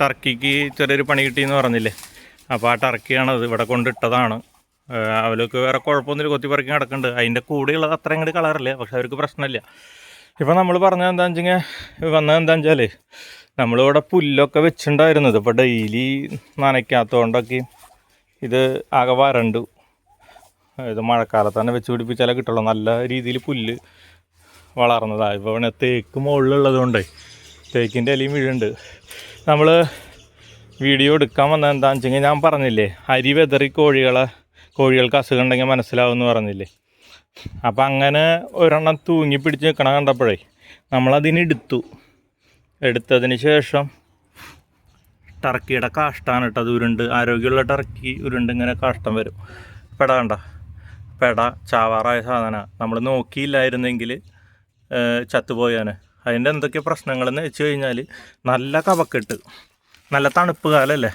ടർക്കിക്ക് ചെറിയൊരു പണി കിട്ടിയെന്ന് പറഞ്ഞില്ലേ? അപ്പോൾ ആ ടർക്കിയാണത് ഇവിടെ കൊണ്ടിട്ടതാണ്. അവർക്ക് വേറെ കുഴപ്പമൊന്നുമില്ല കൊത്തി പറക്കി നടക്കുന്നുണ്ട്. അതിന്റെ കൂടെയുള്ളത് അത്രയും കൂടി കളറില്ല പക്ഷെ അവർക്ക് പ്രശ്നമില്ല. ഇപ്പം നമ്മൾ പറഞ്ഞത് എന്താണെന്ന് വെച്ചാൽ വന്നത് എന്താണെന്ന് വെച്ചാൽ നമ്മളിവിടെ പുല്ലൊക്കെ വെച്ചിട്ടുണ്ടായിരുന്നത് ഇപ്പോൾ ഡെയിലി നനയ്ക്കാത്തതുകൊണ്ടൊക്കെ ഇത് ആകെ വരണ്ടു. ഇത് മഴക്കാലത്ത് തന്നെ വെച്ച് പിടിപ്പിച്ചാലേ കിട്ടുള്ളൂ. നല്ല രീതിയിൽ പുല്ല് വളർന്നതാണ് ഇപ്പോൾ തേക്ക് മുകളിലുള്ളത് കൊണ്ടേ തേക്കിന്റെ ഇലയും വീഴുണ്ട് നമ്മൾ വീഡിയോ എടുക്കാൻ വന്നത് എന്താണെന്ന് വെച്ചെങ്കിൽ ഞാൻ പറഞ്ഞില്ലേ അരി വെതറി കോഴികളെ കോഴികൾക്ക് അസുഖം ഉണ്ടെങ്കിൽ മനസ്സിലാവുമെന്ന് പറഞ്ഞില്ലേ. അപ്പം അങ്ങനെ ഒരെണ്ണം തൂങ്ങി പിടിച്ച് നിൽക്കണ കണ്ടപ്പോഴേ നമ്മളതിനെടുത്തു എടുത്തതിന് ശേഷം ടർക്കിയുടെ കാഷ്ടാണ് കേട്ടോ അത് ഉരുണ്ട് ആരോഗ്യമുള്ള ടർക്കി ഉരുണ്ട് ഇങ്ങനെ കാഷ്ടം വരും. പെട കണ്ട പെട ചാവാറായ സാധനമാണ്. നമ്മൾ നോക്കിയില്ലായിരുന്നെങ്കിൽ ചത്തുപോയാന്. അതിന്റെ എന്തൊക്കെ പ്രശ്നങ്ങളെന്ന് വെച്ച് കഴിഞ്ഞാൽ നല്ല കപക്കെട്ട് നല്ല തണുപ്പ് കാലമല്ലേ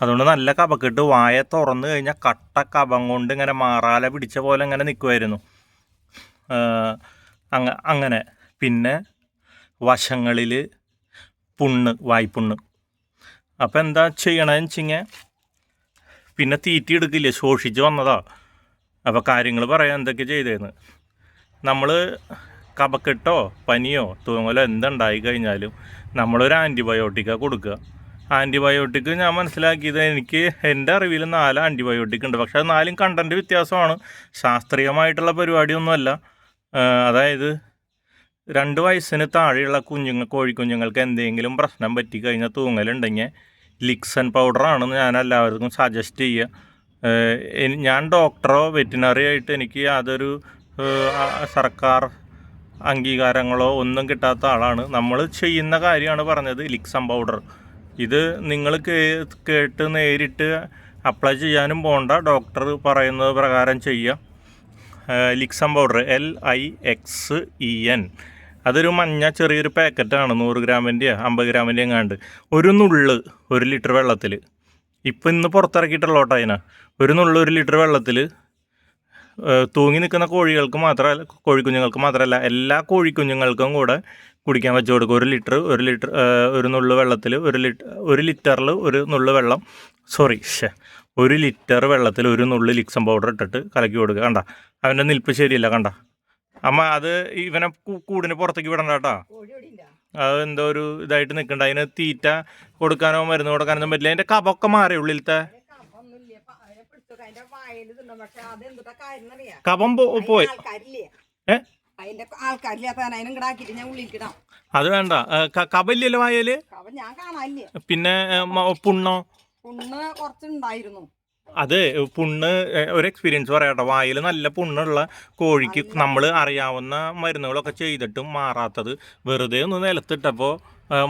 അതുകൊണ്ട് നല്ല കപക്കെട്ട് വായ തുറന്നു കഴിഞ്ഞാൽ കട്ട കപം കൊണ്ട് ഇങ്ങനെ മാറാല പിടിച്ച പോലെ ഇങ്ങനെ നിൽക്കുമായിരുന്നു അങ്ങ അങ്ങനെ. പിന്നെ വശങ്ങളിൽ പുണ്ണ് വായ്പുണ്ണ്. അപ്പോൾ എന്താ ചെയ്യണമെന്ന് വെച്ചിങ്ങനെ പിന്നെ തീറ്റി എടുക്കില്ലേ? ശോഷിച്ച് വന്നതാ. അപ്പോൾ കാര്യങ്ങൾ പറയാൻ എന്തൊക്കെ ചെയ്തേന്ന്. നമ്മൾ കപക്കെട്ടോ പനിയോ തൂങ്ങലോ എന്തുണ്ടായി കഴിഞ്ഞാലും നമ്മളൊരു ആന്റിബയോട്ടിക്കാണ് കൊടുക്കുക. ആന്റിബയോട്ടിക് ഞാൻ മനസ്സിലാക്കിയത് എനിക്ക് എന്റെ അറിവിൽ നാല് ആന്റിബയോട്ടിക് ഉണ്ട്. പക്ഷേ അത് നാലും കണ്ടന്റ് വ്യത്യാസമാണ്. ശാസ്ത്രീയമായിട്ടുള്ള പരിപാടിയൊന്നുമല്ല. അതായത് രണ്ട് വയസ്സിന് താഴെയുള്ള കുഞ്ഞുങ്ങൾ കോഴിക്കുഞ്ഞുങ്ങൾക്ക് എന്തെങ്കിലും പ്രശ്നം പറ്റിക്കഴിഞ്ഞാൽ തൂങ്ങലുണ്ടെങ്കിൽ ലിക്സൺ പൗഡറാണ് ഞാൻ എല്ലാവർക്കും സജസ്റ്റ് ചെയ്യുക. ഞാൻ ഡോക്ടറോ വെറ്റിനറി ആയിട്ട് എനിക്ക് യാതൊരു സർക്കാർ അംഗീകാരങ്ങളോ ഒന്നും കിട്ടാത്ത ആളാണ്. നമ്മൾ ചെയ്യുന്ന കാര്യമാണ് പറഞ്ഞത് ലിക്സം പൗഡർ. ഇത് നിങ്ങൾ കേട്ട് നേരിട്ട് അപ്ലൈ ചെയ്യാനും പോകണ്ട ഡോക്ടർ പറയുന്നത് പ്രകാരം ചെയ്യുക ലിക്സം powder L I X E N. അതൊരു മഞ്ഞ ചെറിയൊരു പാക്കറ്റാണ് നൂറ് ഗ്രാമിന്റെയോ അമ്പത് ഗ്രാമിന്റെ എങ്ങാണ്ട്. ഒരു നുള്ള് ഒരു ലിറ്റർ വെള്ളത്തിൽ ഇപ്പം ഇന്ന് പുറത്തിറക്കിയിട്ടുള്ള ഓട്ടോ അതിനെ. ഒരു നുള്ള് ഒരു ലിറ്റർ വെള്ളത്തിൽ തൂങ്ങി നിൽക്കുന്ന കോഴികൾക്ക് മാത്രമല്ല കോഴിക്കുഞ്ഞുങ്ങൾക്ക് മാത്രമല്ല എല്ലാ കോഴിക്കുഞ്ഞുങ്ങൾക്കും കൂടെ കുടിക്കാൻ വെച്ച് കൊടുക്കും. ഒരു ലിറ്റർ ഒരു ലിറ്റർ ഒരു നുള്ളു വെള്ളത്തിൽ ഒരു ലിറ്റർ ഒരു ലിറ്ററിൽ ഒരു നുള്ളു വെള്ളം സോറി ഷേ ഒരു ലിറ്റർ വെള്ളത്തിൽ ഒരു നുള്ളു ലിക്സം പൗഡർ ഇട്ടിട്ട് കലക്കി കൊടുക്കുക. കണ്ട അവന്റെ നിൽപ്പ് ശരിയില്ല കണ്ട. അമ്മ അത് ഇവനെ കൂടിന് പുറത്തേക്ക് വിടണ്ട കേട്ടോ. അത് എന്തോ ഒരു ഇതായിട്ട് നിൽക്കണ്ട. അതിന് തീറ്റ കൊടുക്കാനോ മരുന്ന് കൊടുക്കാനൊന്നും പറ്റില്ല. അതിന്റെ കപൊക്കെ മാറി ഉള്ളിലത്തെ കപം പോ- പോയി. ഏ? അതിന്റെ ആൾക്കാരില്ലാത്ത അതിനും കിടാക്കിട്ട് ഞാൻ ഉള്ളിലിടാം അത് വേണ്ട. കബല്യല്ലോ വായൽ? ഞാൻ കാണാനില്ലേ? പിന്നെ പുണ്ണോ? പുണ്ണ് കുറച്ചുണ്ടായിരുന്നു. അത് പുണ്ണ് ഒരു എക്സ്പീരിയൻസ് പറയാട്ടോ വായിൽ നല്ല പുണ്ണുള്ള കോഴിക്ക് നമ്മൾ അറിയാവുന്ന മരുന്നുകളൊക്കെ ചെയ്തിട്ടും മാറാത്തത് വെറുതെ ഒന്ന് നിലത്തിട്ടപ്പോൾ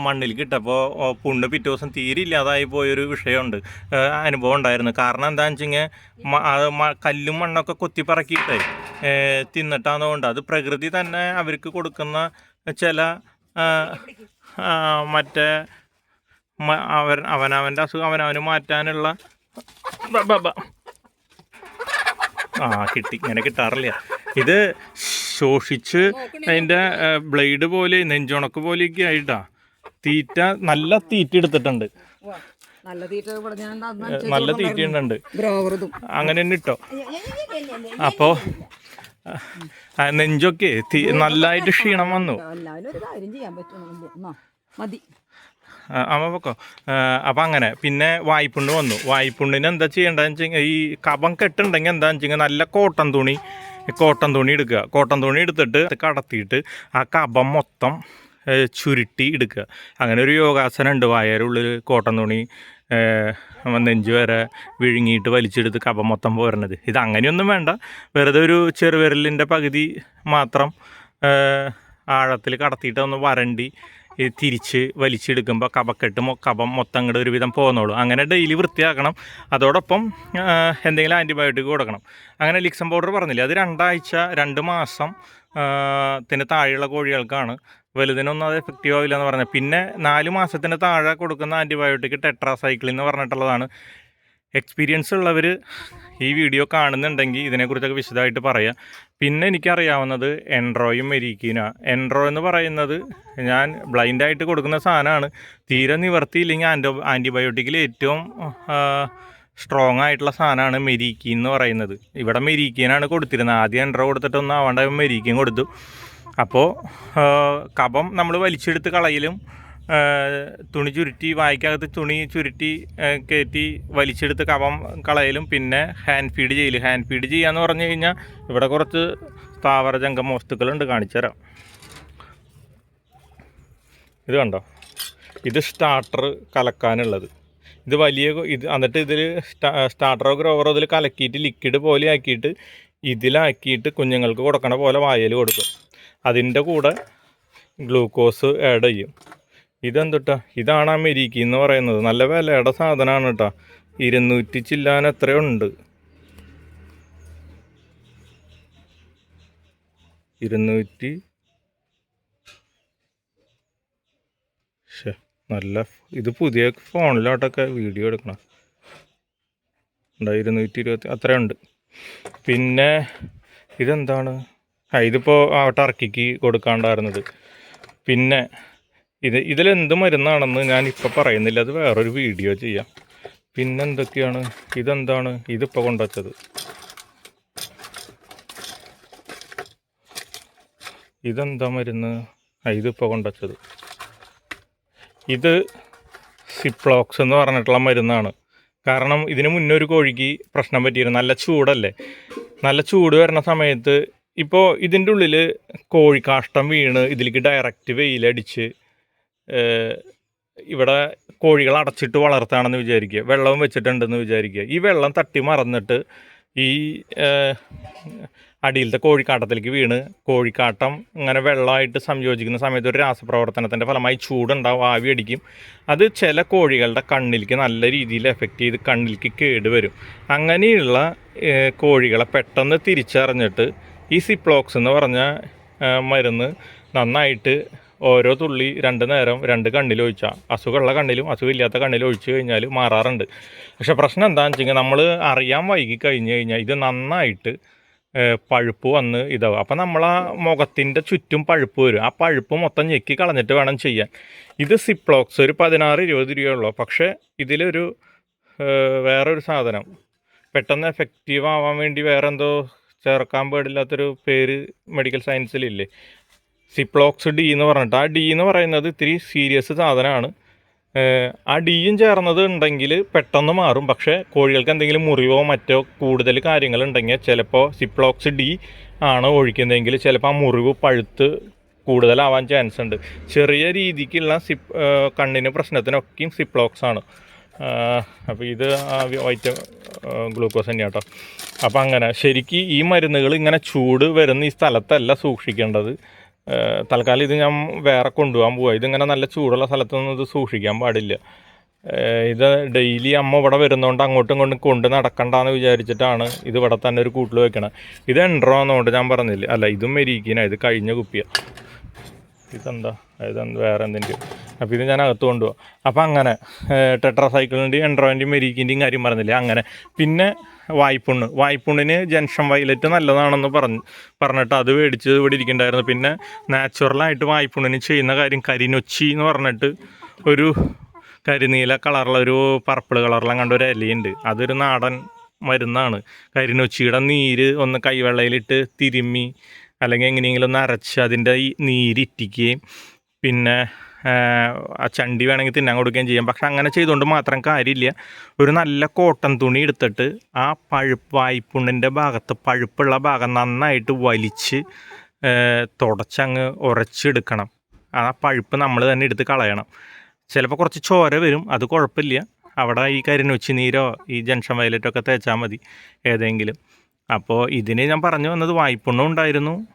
മണ്ണിലേക്ക് ഇട്ടപ്പോൾ പുണ്ണ് പിറ്റേ ദിവസം തീരെ ഇല്ലാതായി പോയൊരു വിഷയമുണ്ട്. അനുഭവം ഉണ്ടായിരുന്നു. കാരണം എന്താണെന്ന് വെച്ചിങ്ങനെ കല്ലും മണ്ണൊക്കെ കൊത്തി തിന്നിട്ടാന്നതുകൊണ്ട് അത് പ്രകൃതി തന്നെ അവർക്ക് കൊടുക്കുന്ന ചില മറ്റേ അവൻ അവനവന്റെ അസുഖം അവനവന് മാറ്റാനുള്ള. ആ കിട്ടി. ഇങ്ങനെ കിട്ടാറില്ല. ഇത് ശോഷിച്ച് അതിന്റെ ബ്ലേഡ് പോലെ നെഞ്ചുണക്ക് പോലെയൊക്കെ ആയിട്ടാ. തീറ്റ നല്ല തീറ്റ എടുത്തിട്ടുണ്ട്. നല്ല തീറ്റ നല്ല തീറ്റ ഉണ്ട് അങ്ങനെ തന്നെ ഇട്ടോ. അപ്പോ നെഞ്ചൊക്കെ നല്ലായിട്ട് നല്ലതായിട്ട് ക്ഷീണം വന്നു. മതി. അമ്മ പൊക്കോ. അപ്പം അങ്ങനെ പിന്നെ വായ്പുണ്ണ് വന്നു. വായ്പുണ്ണിന് എന്താ ചെയ്യേണ്ടതെന്ന് വെച്ചാൽ ഈ കപം കെട്ടുണ്ടെങ്കിൽ എന്താണെന്ന് വെച്ചാൽ നല്ല കോട്ടൺ തുണി കോട്ടൺ തുണി എടുക്കുക. കോട്ടൺ തുണി എടുത്തിട്ട് അത് കടത്തിയിട്ട് ആ കപം മൊത്തം ചുരുട്ടി എടുക്കുക. അങ്ങനെ ഒരു യോഗാസനം ഉണ്ട്. വയറുള്ളിൽ കോട്ടൻ തുണി നെഞ്ച് വരെ വിഴുങ്ങിയിട്ട് വലിച്ചെടുത്ത് കപം മൊത്തം പോരണത്. ഇത് അങ്ങനെയൊന്നും വേണ്ട. വെറുതെ ഒരു ചെറുവിരലിന്റെ പകുതി മാത്രം ആഴത്തിൽ കടത്തിയിട്ട് ഒന്ന് വരണ്ടി തിരിച്ച് വലിച്ചെടുക്കുമ്പോൾ കപക്കെട്ട് കപം മൊത്തം അങ്ങോട്ട് ഒരുവിധം പോകുന്നുള്ളൂ അങ്ങനെ ഡെയിലി വൃത്തിയാക്കണം. അതോടൊപ്പം എന്തെങ്കിലും ആന്റിബയോട്ടിക് കൊടുക്കണം. അങ്ങനെ ലിക്സം പൗഡർ പറഞ്ഞില്ലേ? അത് രണ്ടാഴ്ച രണ്ട് മാസം ത്തിന് താഴെയുള്ള കോഴികൾക്കാണ് വലുതിനൊന്നും അത് എഫക്റ്റീവ് ആവില്ല എന്ന് പറഞ്ഞത്. പിന്നെ നാല് മാസത്തിന് താഴെ കൊടുക്കുന്ന ആന്റിബയോട്ടിക് ടെട്രാസൈക്കിൾ എന്ന് പറഞ്ഞിട്ടുള്ളതാണ്. എക്സ്പീരിയൻസ് ഉള്ളവർ ഈ വീഡിയോ കാണുന്നുണ്ടെങ്കിൽ ഇതിനെക്കുറിച്ചൊക്കെ വിശദമായിട്ട് പറയാം. പിന്നെ എനിക്കറിയാവുന്നത് എൻട്രോയും മെരീക്കീന എൻട്രോ എന്ന് പറയുന്നത് ഞാൻ ബ്ലൈൻഡായിട്ട് കൊടുക്കുന്ന സാധനമാണ്. തീരെ നിവർത്തിയില്ലെങ്കിൽ ആന്റോ ആന്റിബയോട്ടിക്കിൽ ഏറ്റവും സ്ട്രോങ് ആയിട്ടുള്ള സാധനമാണ് മെരീക്കീൻ എന്ന് പറയുന്നത്. ഇവിടെ മെരീക്കീനാണ് കൊടുത്തിരുന്നത്. ആദ്യം എൻട്രോ കൊടുത്തിട്ടൊന്നും ആവാണ്ട് മെരീക്കീൻ കൊടുത്തു. അപ്പോൾ കഫം നമ്മൾ വലിച്ചെടുത്ത് കളയിലും തുണി ചുരുട്ടി വായിക്കകത്ത് തുണി ചുരുട്ടി കയറ്റി വലിച്ചെടുത്ത് കപം കളയലും പിന്നെ ഹാൻഡ് ഫീഡ് ചെയ്യൽ ഹാൻഡ് ഫീഡ് ചെയ്യാന്ന് പറഞ്ഞു കഴിഞ്ഞാൽ ഇവിടെ കുറച്ച് സ്ഥാവര ജംഗമ വസ്തുക്കളുണ്ട് കാണിച്ചു തരാം. ഇത് കണ്ടോ? ഇത് സ്റ്റാർട്ടർ കലക്കാനുള്ളത്. ഇത് വലിയ ഇത് എന്നിട്ട് ഇതിൽ സ്റ്റാർട്ടറോ ഗ്രോവറോ ഇതിൽ കലക്കിയിട്ട് ലിക്വിഡ് പോലെ ആക്കിയിട്ട് ഇതിലാക്കിയിട്ട് കുഞ്ഞുങ്ങൾക്ക് കൊടുക്കണ പോലെ വായൽ കൊടുക്കും. അതിന്റെ കൂടെ ഗ്ലൂക്കോസ് ആഡ് ചെയ്യും. ഇതെന്തുട്ടാ? ഇതാണ് അമേരിക്ക എന്ന് പറയുന്നത്. നല്ല വിലയുടെ സാധനമാണ് കേട്ടോ ഇരുന്നൂറ്റി ചില്ലാൻ എത്രയുണ്ട്? ഇരുന്നൂറ്റി നല്ല ഇത് പുതിയ ഫോണിലോട്ടൊക്കെ വീഡിയോ എടുക്കണം. ഉണ്ടായി ഇരുന്നൂറ്റി ഇരുപത്തി അത്രയുണ്ട്. പിന്നെ ഇതെന്താണ്? ഇതിപ്പോൾ ആ ടർക്കിക്ക് കൊടുക്കാണ്ടായിരുന്നത്. പിന്നെ ഇത് ഇതിലെന്ത് മരുന്നാണെന്ന് ഞാൻ ഇപ്പോൾ പറയുന്നില്ല അത് വേറൊരു വീഡിയോ ചെയ്യാം. പിന്നെ എന്തൊക്കെയാണ് ഇതെന്താണ് ഇതിപ്പോൾ കൊണ്ടുവച്ചത്? ഇതെന്താ മരുന്ന്? ഇതിപ്പോൾ കൊണ്ടുവച്ചത്. ഇത് സിപ്ലോക്സ് എന്ന് പറഞ്ഞിട്ടുള്ള മരുന്നാണ്. കാരണം ഇതിന് മുന്നേ ഒരു കോഴിക്ക് പ്രശ്നം പറ്റിയിരുന്നു. നല്ല ചൂടല്ലേ? നല്ല ചൂട് വരുന്ന സമയത്ത് ഇപ്പോൾ ഇതിന്റെ ഉള്ളിൽ കോഴി കാഷ്ടം വീണ് ഇതിലേക്ക് ഡയറക്റ്റ് വെയിലടിച്ച് ഇവിടെ കോഴികൾ അടച്ചിട്ട് വളർത്താണെന്ന് വിചാരിക്കുക വെള്ളവും വെച്ചിട്ടുണ്ടെന്ന് വിചാരിക്കുക. ഈ വെള്ളം തട്ടി മറന്നിട്ട് ഈ അടിയിലത്തെ കോഴിക്കാട്ടത്തിലേക്ക് വീണ് കോഴിക്കാട്ടം ഇങ്ങനെ വെള്ളമായിട്ട് സംയോജിക്കുന്ന സമയത്ത് ഒരു രാസപ്രവർത്തനത്തിന്റെ ഫലമായി ചൂടുണ്ടാവും ആവി അടിക്കും. അത് ചില കോഴികളുടെ കണ്ണിലേക്ക് നല്ല രീതിയിൽ എഫക്റ്റ് ചെയ്ത് കണ്ണിലേക്ക് കേടുവരും. അങ്ങനെയുള്ള കോഴികളെ പെട്ടെന്ന് തിരിച്ചറിഞ്ഞിട്ട് ഈ സിപ്ലോക്സ് എന്ന് പറഞ്ഞ മരുന്ന് നന്നായിട്ട് ഓരോ തുള്ളി രണ്ട് നേരം രണ്ട് കണ്ണിൽ ഒഴിച്ചാൽ അസുഖമുള്ള കണ്ണിലും അസുഖമില്ലാത്ത കണ്ണിലും ഒഴിച്ച് കഴിഞ്ഞാൽ മാറാറുണ്ട്. പക്ഷെ പ്രശ്നം എന്താണെന്ന് വെച്ചാൽ നമ്മൾ അറിയാൻ വൈകി കഴിഞ്ഞ് കഴിഞ്ഞാൽ ഇത് നന്നായിട്ട് പഴുപ്പ് വന്ന് ഇതാവും. അപ്പം നമ്മൾ ആ മുഖത്തിന്റെ ചുറ്റും പഴുപ്പ് വരും. ആ പഴുപ്പ് മൊത്തം ഞെക്കി കളഞ്ഞിട്ട് വേണം ചെയ്യാൻ. ഇത് സിപ്ലോക്സ് ഒരു പതിനാറ് ഇരുപത് രൂപയുള്ളൂ പക്ഷേ ഇതിലൊരു വേറൊരു സാധനം. പെട്ടെന്ന് എഫക്റ്റീവ് ആവാൻ വേണ്ടി വേറെ എന്തോ ചേർക്കാൻ പാടില്ലാത്തൊരു പേര് മെഡിക്കൽ സയൻസിലില്ലേ സിപ്ലോക്സ് ഡി എന്ന് പറഞ്ഞിട്ട്. ആ ഡി എന്ന് പറയുന്നത് ഇത്തിരി സീരിയസ് സാധനമാണ്. ആ ഡിയും ചേർന്നത് ഉണ്ടെങ്കിൽ പെട്ടെന്ന് മാറും. പക്ഷേ കോഴികൾക്ക് എന്തെങ്കിലും മുറിവോ മറ്റോ കൂടുതൽ കാര്യങ്ങളുണ്ടെങ്കിൽ ചിലപ്പോൾ സിപ്ലോക്സ് ഡി ആണ് ഒഴിക്കുന്നതെങ്കിൽ ചിലപ്പോൾ ആ മുറിവ് പഴുത്ത് കൂടുതലാവാൻ ചാൻസ് ഉണ്ട്. ചെറിയ രീതിക്കുള്ള ഏഹ് കണ്ണിന് പ്രശ്നത്തിനൊക്കെയും സിപ്ലോക്സ് ആണ്. അപ്പോൾ ഇത് വൈറ്റ ഗ്ലൂക്കോസ് തന്നെയാണ് കേട്ടോ അപ്പോൾ അങ്ങനെ ശരിക്ക് ഈ മരുന്നുകൾ ഇങ്ങനെ ചൂട് വരുന്ന ഈ സ്ഥലത്തല്ല സൂക്ഷിക്കേണ്ടത്. തൽക്കാലം ഇത് ഞാൻ വേറെ കൊണ്ടുപോകാൻ പോവാ. ഇതിങ്ങനെ നല്ല ചൂടുള്ള സ്ഥലത്തൊന്നും ഇത് സൂക്ഷിക്കാൻ പാടില്ല. ഇത് ഡെയിലി അമ്മ ഇവിടെ വരുന്നതുകൊണ്ട് അങ്ങോട്ടും ഇങ്ങോട്ടും കൊണ്ട് നടക്കണ്ടെന്ന് വിചാരിച്ചിട്ടാണ് ഇത് ഇവിടെ തന്നെ ഒരു കൂട്ടിൽ വെക്കണത് ഇത് എൻട്രോ എന്നുകൊണ്ട് ഞാൻ പറഞ്ഞില്ല? അല്ല ഇതും മെരീക്കിനാണ് ഇത് കഴിഞ്ഞ കുപ്പിയാണ് ഇതെന്താ? ഇതെന്ത് വേറെ എന്തെങ്കിലും. അപ്പോൾ ഇത് ഞാൻ അകത്ത് കൊണ്ടുപോകും അപ്പോൾ അങ്ങനെ ടെട്രാസൈക്കിളിന്റെയും എൻഡ്രോയിന്റെയും മെരീക്കിന്റെയും കാര്യം പറഞ്ഞില്ലേ? അങ്ങനെ. പിന്നെ വായ്പുണ്ണ്. വായ്പുണ്ണിന് ജൻഷൻ വയലറ്റ് നല്ലതാണെന്ന് പറഞ്ഞു പറഞ്ഞിട്ട് അത് മേടിച്ച് ഇവിടെ ഇരിക്കണ്ടായിരുന്നു. പിന്നെ നാച്ചുറലായിട്ട് വായ്പുണ്ണിന് ചെയ്യുന്ന കാര്യം കരിനൊച്ചി എന്ന് പറഞ്ഞിട്ട് ഒരു കരിനീല കളറുള്ള ഒരു പർപ്പിൾ കളറിലും കണ്ട ഒരു ഇലയുണ്ട്. അതൊരു നാടൻ മരുന്നാണ്. കരിനൊച്ചിയുടെ നീര് ഒന്ന് കൈവെള്ളയിലിട്ട് തിരുമ്മി അല്ലെങ്കിൽ എങ്ങനെയെങ്കിലും ഒന്ന് അരച്ച് അതിന്റെ ഈ നീരിറ്റിക്കുകയും പിന്നെ ആ, ചണ്ടി വേണമെങ്കിൽ തിന്നാൻ കൊടുക്കുകയും ചെയ്യാം. പക്ഷെ അങ്ങനെ ചെയ്തുകൊണ്ട് മാത്രം കാര്യമില്ല. ഒരു നല്ല കോട്ടൺ തുണി എടുത്തിട്ട് ആ പഴുപ്പ് വായ്പുണ്ണിന്റെ ഭാഗത്ത് പഴുപ്പുള്ള ഭാഗം നന്നായിട്ട് വലിച്ച് തുടച്ചങ്ങ് ഉരച്ചെടുക്കണം. ആ പഴുപ്പ് നമ്മൾ തന്നെ എടുത്ത് കളയണം. ചിലപ്പോൾ കുറച്ച് ചോര വരും അത് കുഴപ്പമില്ല. അവിടെ ഈ കരിനൊച്ചി നീരോ ഈ ജംഗ്ഷൻ വയലറ്റൊക്കെ തേച്ചാൽ മതി ഏതെങ്കിലും. അപ്പോൾ ഇതിന് ഞാൻ പറഞ്ഞു വന്നത് വായ്പുണ്ണം ഉണ്ടായിരുന്നു.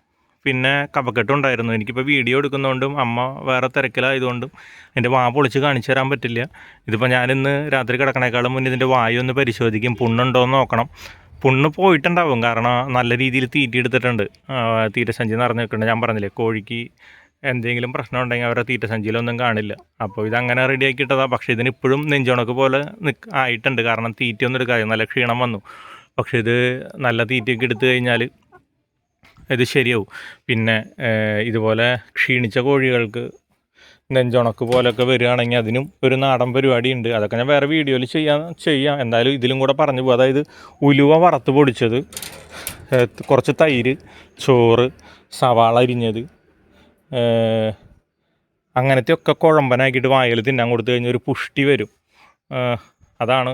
പിന്നെ കപക്കെട്ടും ഉണ്ടായിരുന്നു. എനിക്കിപ്പോൾ വീഡിയോ എടുക്കുന്നതുകൊണ്ടും അമ്മ വേറെ തിരക്കിലായതുകൊണ്ടും എന്റെ വാ പൊളിച്ച് കാണിച്ചു തരാൻ പറ്റില്ല. ഇതിപ്പോൾ ഞാനിന്ന് രാത്രി കിടക്കണേക്കാളും മുന്നേ ഇതിന്റെ വായു ഒന്ന് പരിശോധിക്കും. പുണ്ണുണ്ടോ എന്ന് നോക്കണം. പുണ്ണ് പോയിട്ടുണ്ടാവും. കാരണം നല്ല രീതിയിൽ തീറ്റി എടുത്തിട്ടുണ്ട്. ആ, തീറ്റസഞ്ചി നിറഞ്ഞു നിൽക്കുന്നുണ്ട്. ഞാൻ പറഞ്ഞില്ലേ കോഴിക്ക് എന്തെങ്കിലും പ്രശ്നം ഉണ്ടെങ്കിൽ അവരുടെ തീറ്റസഞ്ചിയിലൊന്നും കാണില്ല. അപ്പോൾ ഇതങ്ങനെ റെഡിയാക്കിയിട്ടതാണ് പക്ഷേ ഇതിന് ഇപ്പോഴും നെഞ്ചുണക്ക് പോലെ നിക്ക് ആയിട്ടുണ്ട്. കാരണം തീറ്റയൊന്നും എടുക്കാതെ നല്ല ക്ഷീണം വന്നു. പക്ഷേ ഇത് നല്ല തീറ്റയൊക്കെ എടുത്തു കഴിഞ്ഞാൽ ഇത് ശരിയാവും. പിന്നെ ഇതുപോലെ ക്ഷീണിച്ച കോഴികൾക്ക് നെഞ്ചുണക്ക് പോലൊക്കെ വരികയാണെങ്കിൽ അതിനും ഒരു നാടൻ പരിപാടി ഉണ്ട് അതൊക്കെ ഞാൻ വേറെ വീഡിയോയിൽ ചെയ്യാൻ ചെയ്യാം. എന്തായാലും ഇതിലും കൂടെ പറഞ്ഞു പോകും. അതായത് ഉലുവ വറുത്ത് പൊടിച്ചത് കുറച്ച് തൈര് ചോറ് സവാള അരിഞ്ഞത് അങ്ങനത്തെ ഒക്കെ കുഴമ്പനാക്കിയിട്ട് വായിൽ തിന്നാൻ കൊടുത്തു കഴിഞ്ഞാൽ ഒരു പുഷ്ടി വരും. അതാണ്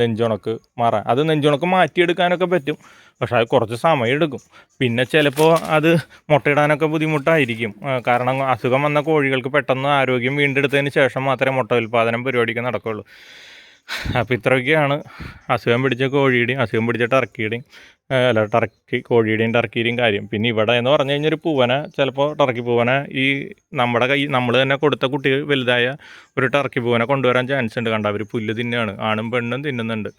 നെഞ്ചുണക്ക് മാറാൻ. അത് നെഞ്ചുണക്ക് മാറ്റിയെടുക്കാനൊക്കെ പറ്റും. പക്ഷേ അത് കുറച്ച് സമയം എടുക്കും പിന്നെ ചിലപ്പോൾ അത് മുട്ടയിടാനൊക്കെ ബുദ്ധിമുട്ടായിരിക്കും. കാരണം അസുഖം വന്ന കോഴികൾക്ക് പെട്ടെന്ന് ആരോഗ്യം വീണ്ടെടുത്തതിന് ശേഷം മാത്രമേ മുട്ട ഉൽപ്പാദനം പരിപാടിക്ക് നടക്കുകയുള്ളൂ അപ്പോൾ ഇത്രയൊക്കെയാണ്. അസുഖം പിടിച്ച കോഴിയുടെയും അസുഖം പിടിച്ച ടർക്കിയുടെയും അല്ല ടർക്കി കോഴിയുടെയും ടർക്കിയുടെയും കാര്യം. പിന്നെ ഇവിടെ എന്ന് പറഞ്ഞു കഴിഞ്ഞാൽ ഒരു പൂവനെ ചിലപ്പോൾ ടർക്കി പൂവന ഈ നമ്മുടെ കൈ നമ്മൾ തന്നെ കൊടുത്ത കുട്ടി വലുതായ ഒരു ടർക്കി പൂവന കൊണ്ടുവരാൻ ചാൻസ് ഉണ്ട്. കണ്ട? അവർ പുല്ല് തിന്നാണ്. ആണും പെണ്ണും തിന്നുന്നുണ്ട്.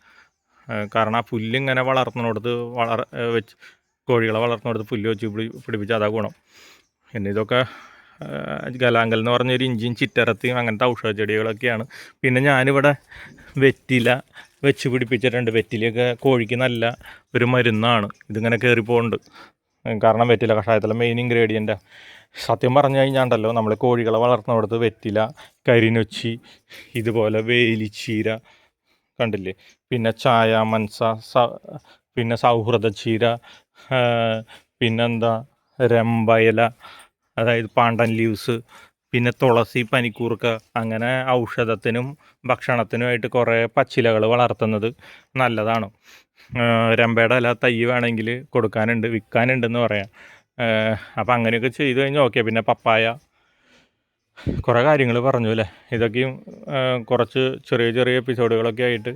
കാരണം ആ പുല്ലിങ്ങനെ വളർത്തുന്നിടത്ത് വളർ വെച്ച് കോഴികളെ വളർത്തുന്നിടത്ത് പുല്ല് വെച്ച് പിടി പിടിപ്പിച്ച് അതാ ഗുണം. പിന്നെ ഇതൊക്കെ ഗലാങ്കൽ എന്ന് പറഞ്ഞൊരു ഇഞ്ചിയും ചിറ്ററത്തിയും അങ്ങനത്തെ ഔഷധ ചെടികളൊക്കെയാണ്. പിന്നെ ഞാനിവിടെ വെറ്റില വെച്ച് പിടിപ്പിച്ചിട്ടുണ്ട്. വെറ്റിലയൊക്കെ കോഴിക്ക് നല്ല ഒരു മരുന്നാണ്. ഇതിങ്ങനെ കയറി പോകുന്നുണ്ട് കാരണം വെറ്റില കഷായത്തിലെ മെയിൻ ഇൻഗ്രീഡിയന്റാണ് സത്യം പറഞ്ഞു കഴിഞ്ഞാണ്ടല്ലോ നമ്മൾ കോഴികളെ വളർത്തുന്നിടത്ത് വെറ്റില കരിനൊച്ചി ഇതുപോലെ വേലിച്ചീര കണ്ടില്ലേ? പിന്നെ ചായ മൻസ പിന്നെ സൗഹൃദ ചീര പിന്നെന്താ? രമ്പയില അതായത് പാണ്ടൻ ലീവ്സ് പിന്നെ തുളസി പനിക്കൂർക്ക അങ്ങനെ ഔഷധത്തിനും ഭക്ഷണത്തിനുമായിട്ട് കുറേ പച്ചിലകൾ വളർത്തുന്നത് നല്ലതാണ്. രമ്പയുടെ ഇല തൈ വേണമെങ്കിൽ കൊടുക്കാനുണ്ട് വിൽക്കാനുണ്ടെന്ന് പറയാം. അപ്പം അങ്ങനെയൊക്കെ ചെയ്തു കഴിഞ്ഞാൽ ഓക്കെ പിന്നെ പപ്പായ കുറേ കാര്യങ്ങൾ പറഞ്ഞു അല്ലേ? ഇതൊക്കെയും കുറച്ച് ചെറിയ ചെറിയ എപ്പിസോഡുകളൊക്കെ ആയിട്ട്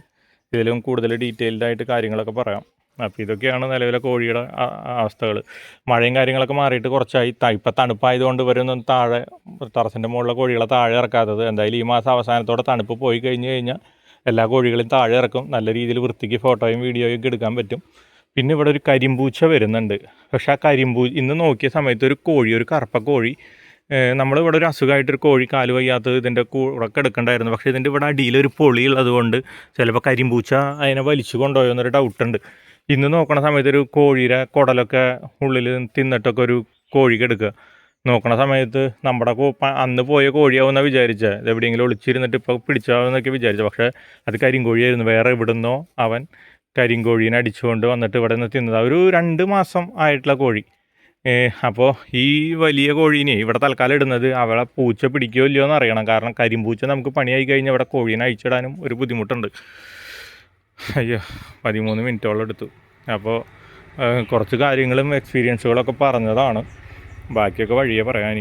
ഇതിലും കൂടുതൽ ഡീറ്റെയിൽഡായിട്ട് കാര്യങ്ങളൊക്കെ പറയാം. അപ്പോൾ ഇതൊക്കെയാണ് നിലവിലെ കോഴിയുടെ അവസ്ഥകൾ മഴയും കാര്യങ്ങളൊക്കെ മാറിയിട്ട് കുറച്ചായി. ഇപ്പം തണുപ്പായതുകൊണ്ട് ഇവരൊന്നും താഴെ ടെറസിന്റെ മുകളിലെ കോഴികളെ താഴെ ഇറക്കാത്തത്. എന്തായാലും ഈ മാസം അവസാനത്തോടെ തണുപ്പ് പോയി കഴിഞ്ഞ് കഴിഞ്ഞാൽ എല്ലാ കോഴികളെയും താഴെ ഇറക്കും. നല്ല രീതിയിൽ വൃത്തിക്ക് ഫോട്ടോയും വീഡിയോയും ഒക്കെ എടുക്കാൻ പറ്റും. പിന്നെ ഇവിടെ ഒരു കരിമ്പൂച്ച വരുന്നുണ്ട്. പക്ഷേ ആ കരിമ്പൂ ഇന്ന് നോക്കിയ സമയത്ത് ഒരു കോഴി ഒരു കറുപ്പ കോഴി നമ്മളിവിടെ ഒരു അസുഖമായിട്ടൊരു കോഴി കാൽ വയ്യാത്തത് ഇതിന്റെ കൂടെ എടുക്കണ്ടായിരുന്നു പക്ഷേ ഇതിന്റെ ഇവിടെ അടിയിലൊരു പൊളി ഉള്ളതുകൊണ്ട് ചിലപ്പോൾ കരിമ്പൂച്ച അതിനെ വലിച്ചു കൊണ്ടുപോയോ എന്നൊരു ഡൗട്ടുണ്ട് ഇന്ന് നോക്കണ സമയത്ത് ഒരു കോഴിയുടെ കുടലൊക്കെ ഉള്ളിൽ തിന്നിട്ടൊക്കെ ഒരു കോഴിക്ക് എടുക്കുക നോക്കണ സമയത്ത് നമ്മുടെ അന്ന് പോയ കോഴിയാവുന്ന വിചാരിച്ചത് ഇത് എവിടെയെങ്കിലും ഒളിച്ചിരുന്നിട്ട് ഇപ്പോൾ പിടിച്ചാവുന്നൊക്കെ വിചാരിച്ച. പക്ഷേ അത് കരിങ്കോഴിയായിരുന്നു. വേറെ ഇവിടുന്നോ അവൻ കരിങ്കോഴീനെ അടിച്ചുകൊണ്ട് വന്നിട്ട് ഇവിടെ നിന്ന് തിന്നത്. ഒരു രണ്ട് മാസം ആയിട്ടുള്ള കോഴി. അപ്പോൾ ഈ വലിയ കോഴീനെ ഇവിടെ തൽക്കാലം ഇടുന്നത് അവളെ പൂച്ച പിടിക്കുകയോ ഇല്ലയോ എന്ന് അറിയണം കാരണം കരിമ്പൂച്ച നമുക്ക് പണിയായി കഴിഞ്ഞാൽ ഇവിടെ കോഴീനെ അഴിച്ചിടാനും ഒരു ബുദ്ധിമുട്ടുണ്ട്. അയ്യോ പതിമൂന്ന് മിനിറ്റോളം എടുത്തു. അപ്പോൾ കുറച്ച് കാര്യങ്ങളും എക്സ്പീരിയൻസുകളൊക്കെ പറഞ്ഞതാണ്. ബാക്കിയൊക്കെ വഴിയേ പറയാൻ